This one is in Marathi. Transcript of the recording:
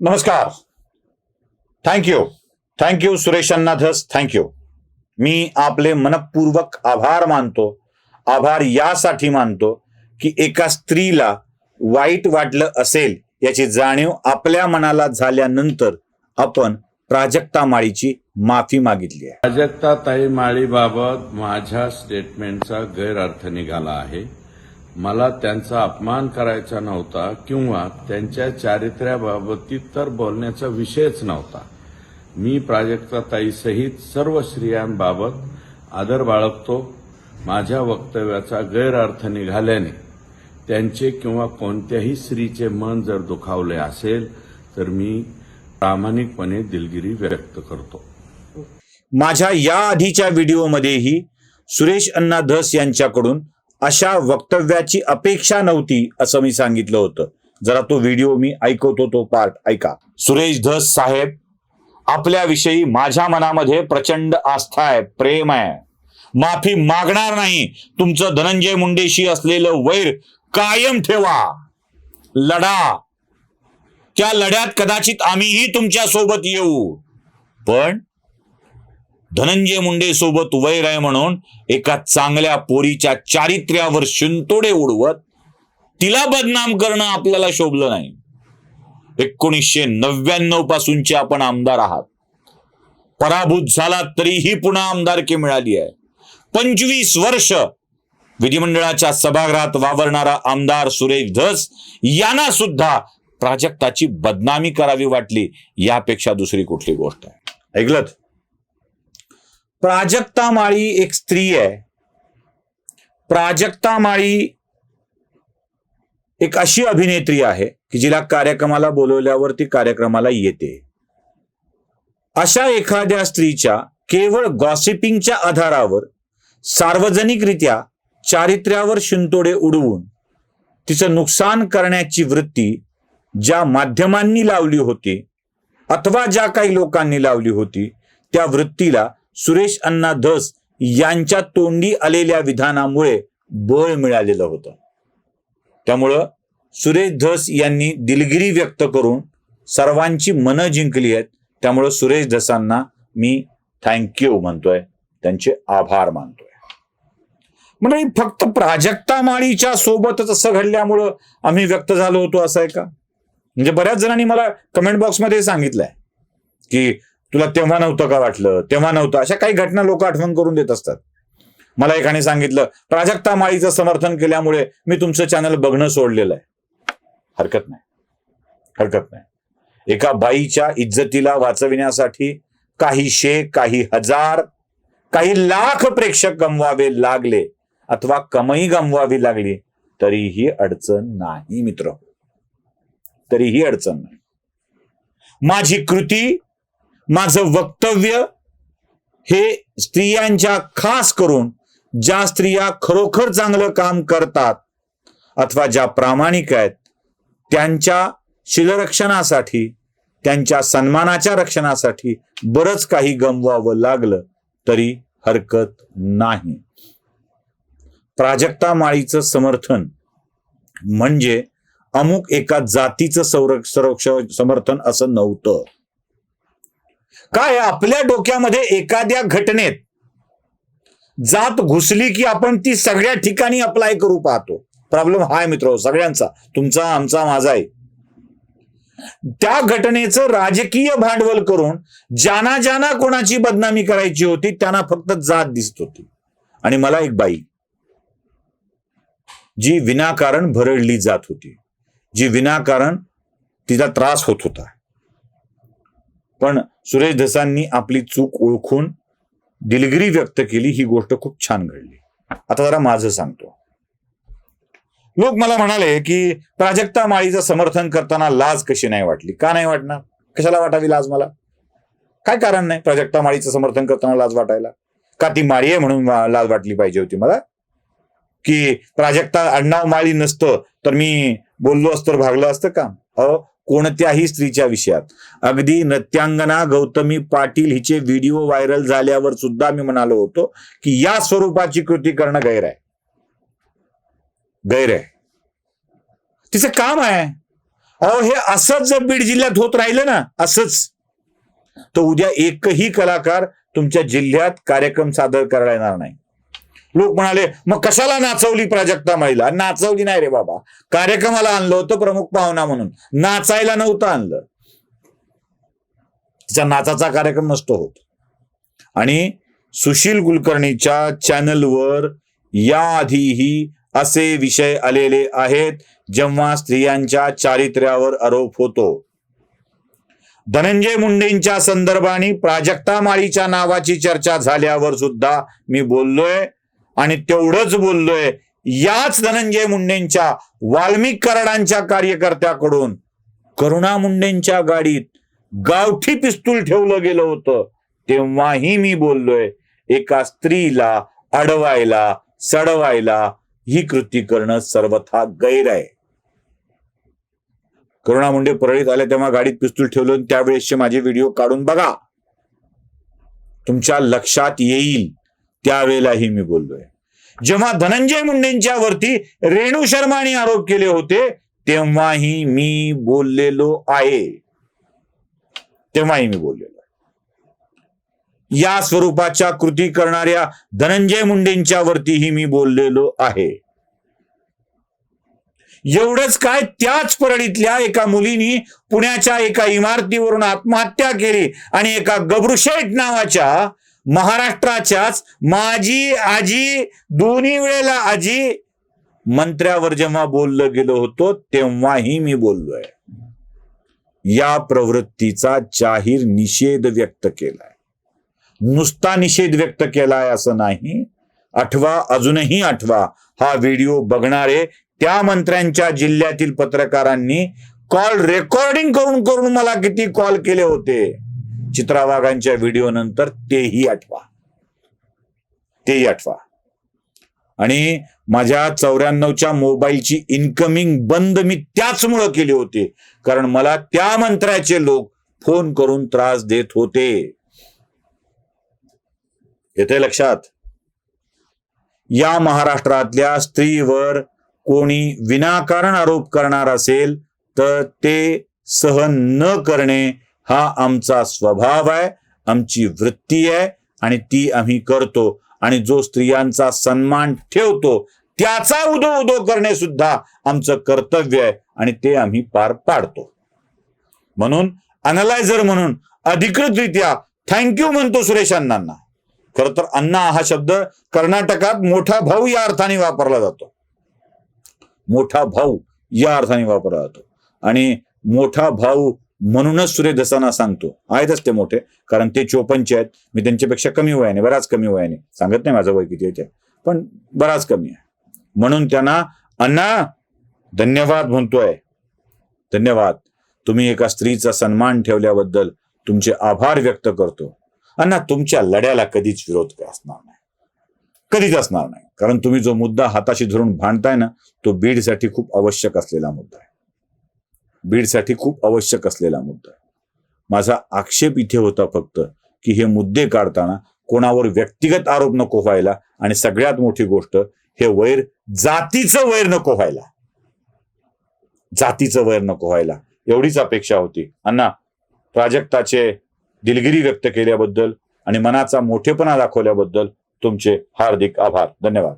नमस्कार. Thank you thank you Suresh Anna Dhas thank you मी आपले मनपूर्वक आभार मानतो. आभार यासाठी मानतो की एका स्त्रीला वाईट वाटलं असेल याची जाणीव आपल्या मनाला झाल्यानंतर आपण प्राजक्ता माळीची माफी मागितली आहे. प्राजक्ता ताई माळीबाबत माझ्या स्टेटमेंटचा गैरअर्थ निघाला आहे. मला त्यांचा अपमान करायचा नव्हता किंवा त्यांच्या चारित्र्याबाबतीत तर बोलण्याचा विषयच नव्हता. मी प्राजक्ता ताईसहित सर्व स्त्रियांबाबत आदर बाळगतो. माझ्या वक्तव्याचा गैरअर्थ निघाल्याने त्यांचे किंवा कोणत्याही स्त्रीचे मन जर दुखावले असेल तर मी प्रामाणिकपणे दिलगिरी व्यक्त करतो. माझ्या या आधीच्या व्हिडिओमध्येही सुरेश अण्णा धस यांच्याकडून अशा वक्तव्याची अपेक्षा नव्हती असं मी सांगितलं होतं. जरा तो व्हिडिओ मी ऐकवतो तो पार्ट ऐका. सुरेश धस साहेब आपल्याविषयी माझ्या मनामध्ये प्रचंड आस्था आहे प्रेम आहे. माफी मागणार नाही. तुमचं धनंजय मुंडेशी असलेलं वैर कायम ठेवा. लढा. त्या लढ्यात कदाचित आम्हीही तुमच्यासोबत येऊ. पण धनंजय मुंडे सोबत वैर आहे म्हणून एका चांगल्या पोरीच्या चारित्र्यावर शिंतोडे उडवत तिला बदनाम करणं आपल्याला शोभलं नाही. एकोणीसशे नव्याण्णव पासूनचे आपण आमदार आहात. पराभूत झाला तरीही पुन्हा आमदारकी मिळाली आहे. पंचवीस वर्ष विधिमंडळाच्या सभागृहात वावरणारा आमदार सुरेश धस यांना सुद्धा प्राजक्ताची बदनामी करावी वाटली यापेक्षा दुसरी कुठली गोष्ट आहे? ऐकलत? प्राजक्ता माळी एक स्त्री आहे. प्राजक्ता माळी एक अशी अभिनेत्री आहे की जिला कार्यक्रमाला बोलवल्यावर ती कार्यक्रमाला येते. अशा एखाद्या स्त्रीच्या केवळ गॉसिपिंगच्या आधारावर सार्वजनिकरित्या चारित्र्यावर शिंतोडे उडवून तिचं नुकसान करण्याची वृत्ती ज्या माध्यमांनी लावली होती अथवा ज्या काही लोकांनी लावली होती त्या वृत्तीला सुरेश अण्णा धस यांच्या तोंडी आलेल्या विधानामुळे बळ मिळालेलं होतं. त्यामुळं सुरेश धस यांनी दिलगिरी व्यक्त करून सर्वांची मनं जिंकली आहेत. त्यामुळं सुरेश धसांना मी थँक्यू म्हणतोय. त्यांचे आभार मानतोय. म्हणजे फक्त प्राजक्ता माळीच्या सोबतच असं घडल्यामुळं आम्ही व्यक्त झालो होतो असं आहे का? म्हणजे बऱ्याच जणांनी मला कमेंट बॉक्समध्ये सांगितलंय की तुला तेव्हा नव्हतं का वाटलं? तेव्हा नव्हतं. अशा काही घटना लोक आठवण करून देत असतात. मला एकाने सांगितलं प्राजक्ता माळीचं समर्थन केल्यामुळे मी तुमचं चॅनल बघणं सोडलेलं आहे. हरकत नाही. हरकत नाही. एका बाईच्या इज्जतीला वाचविण्यासाठी काहीशे काही हजार काही लाख प्रेक्षक गमवावे लागले अथवा कमाई गमवावी लागली तरीही अडचण नाही मित्र. तरीही अडचण नाही. माझी कृती माझं वक्तव्य हे स्त्रियांच्या खास करून ज्या स्त्रिया खरोखर चांगलं काम करतात अथवा ज्या प्रामाणिक आहेत त्यांच्या शिलरक्षणासाठी त्यांच्या सन्मानाच्या रक्षणासाठी बरंच काही गमवावं लागलं तरी हरकत नाही. प्राजक्ता माळीचं समर्थन म्हणजे अमुक एका जातीचं संरक्ष समर्थन असं नव्हतं. काय आपल्या डोक्यामध्ये एखाद्या घटनेत जात घुसली की आपण ती सगळ्या ठिकाणी अप्लाय करू पाहतो. प्रॉब्लेम हा मित्र सगळ्यांचा तुमचा आमचा माझा आहे त्या घटनेचं राजकीय भांडवल करून ज्यांना ज्यांना कोणाची बदनामी करायची होती त्यांना फक्त जात दिसत होती. आणि मला एक बाई जी विनाकारण भरडली जात होती. जी विनाकारण तिचा त्रास होत होता. पण सुरेश धसांनी आपली चूक ओळखून दिलगिरी व्यक्त केली ही गोष्ट खूप छान घडली. आता जरा माझं सांगतो. लोक मला म्हणाले की प्राजक्ता माळीचं समर्थन करताना लाज कशी नाही वाटली? का नाही वाटणार? कशाला वाटावी लाज मला? काय कारण नाही प्राजक्ता माळीचं समर्थन करताना लाज वाटायला? का ती माळी आहे म्हणून लाज वाटली पाहिजे होती मला? की प्राजक्ता आडनाव माळी नसतं तर मी बोललो असतो तर भागलं असतं का अहो कोणत्याही स्त्रीच्या विषयात. अगदी नृत्यांगना गौतमी पाटील हिचे व्हिडिओ व्हायरल झाल्यावर सुद्धा मी म्हणालो होतो की या स्वरूपाची कृती करणं गैर आहे. गैर आहे. तिचं काम आहे. अहो हे असंच जर बीड जिल्ह्यात होत राहिलं ना असंच. तर उद्या एकही कलाकार तुमच्या जिल्ह्यात कार्यक्रम सादर करायला येणार नाही. लोक म्हणाले मग कशाला नाचवली प्राजक्ता महिला? नाचवली नाही रे बाबा. कार्यक्रमाला आणलं होतं प्रमुख पाहुणा म्हणून. नाचायला नव्हतं आणलं. तिचा नाचाचा कार्यक्रम नसतो होत. आणि सुशील कुलकर्णीच्या चॅनलवर याआधीही असे विषय आलेले आहेत जेव्हा स्त्रियांच्या चारित्र्यावर आरोप होतो. धनंजय मुंडेंच्या संदर्भाने प्राजक्ता माळीच्या नावाची चर्चा झाल्यावर सुद्धा मी बोललोय. आणि तेवढंच बोललोय याच धनंजय मुंडेंच्या वाल्मिक कराडांच्या कार्यकर्त्याकडून करुणा मुंडेंच्या गाडीत गावठी पिस्तूल ठेवलं गेलं होतं. तेव्हाही मी बोललोय एका स्त्रीला अडवायला सडवायला ही कृती करणं सर्वथा गैर आहे. करुणा मुंडे परळीत आले तेव्हा गाडीत पिस्तूल ठेवलं त्यावेळेसचे माझे व्हिडिओ काढून बघा. तुमच्या लक्षात येईल त्यावेळेलाही मी बोललोय. जेव्हा धनंजय मुंडेंच्या वरती रेणू शर्माने आरोप केले होते तेव्हाही मी बोललेलो आहे. तेव्हाही मी बोललेलो या स्वरूपाच्या कृती करणाऱ्या धनंजय मुंडेंच्या वरतीही मी बोललेलो आहे. एवढंच काय त्याच परळीतल्या एका मुलीनी पुण्याच्या एका इमारतीवरून आत्महत्या केली आणि एका गबरुशेठ नावाच्या महाराष्ट्राच्याच माझी आजी दोन्ही वेळेला आजी मंत्र्यावर जेव्हा बोललं गेलो होतो तेव्हाही मी बोललोय. या प्रवृत्तीचा जाहीर निषेध व्यक्त केलाय. नुसता निषेध व्यक्त केलाय असं नाही. आठवा अजूनही आठवा हा व्हिडिओ बघणारे त्या मंत्र्यांच्या जिल्ह्यातील पत्रकारांनी कॉल रेकॉर्डिंग करून करून मला किती कॉल केले होते? चित्रा वाघांच्या व्हिडिओ नंतर तेही आठवा. तेही आठवा. आणि माझ्या चौऱ्याण्णवच्या मोबाईलची इन्कमिंग बंद मी त्याचमुळं केली होती. कारण मला त्या मंत्र्याचे लोक फोन करून त्रास देत होते. येते लक्षात? या महाराष्ट्रातल्या स्त्रीवर कोणी विनाकारण आरोप करणार असेल तर ते सहन न करणे हा आमचा स्वभाव आहे आमची वृत्ती आहे आणि ती आम्ही करतो. आणि जो स्त्रियांचा सन्मान ठेवतो त्याचा उदो उदो करणे सुद्धा आमचं कर्तव्य आहे आणि ते आम्ही पार पाडतो. म्हणून अनलायझर म्हणून अधिकृतरित्या थँक्यू म्हणतो सुरेश अण्णांना. खर तर अण्णा हा शब्द कर्नाटकात मोठा भाऊ या अर्थाने वापरला जातो. मोठा भाऊ या अर्थाने वापरला जातो. आणि मोठा भाऊ म्हणूनच सुरेश दसाना सांगतो. आहेतच ते मोठे कारण ते चोपनचे आहेत. मी त्यांच्यापेक्षा कमी वयाने बराच कमी वयाने. सांगत नाही माझं वय किती आहे ते. पण बराच कमी आहे. म्हणून त्यांना अण्णा धन्यवाद म्हणतोय. धन्यवाद. तुम्ही एका स्त्रीचा सन्मान ठेवल्याबद्दल तुमचे आभार व्यक्त करतो. अण्णा तुमच्या लढ्याला कधीच विरोध असणार नाही. कधीच असणार नाही. कारण तुम्ही जो मुद्दा हाताशी धरून भांडताय ना तो बीडसाठी खूप आवश्यक असलेला मुद्दा आहे. बीडसाठी खूप आवश्यक असलेला मुद्दा माझा आक्षेप इथे होता फक्त की हे मुद्दे काढताना कोणावर व्यक्तिगत आरोप नको व्हायला आणि सगळ्यात मोठी गोष्ट हे वैर जातीचं वैर नको व्हायला. जातीचं वैर नको व्हायला. एवढीच अपेक्षा होती. अण्णा प्राजक्ताचे दिलगिरी व्यक्त केल्याबद्दल आणि मनाचा मोठेपणा दाखवल्याबद्दल तुमचे हार्दिक आभार. धन्यवाद.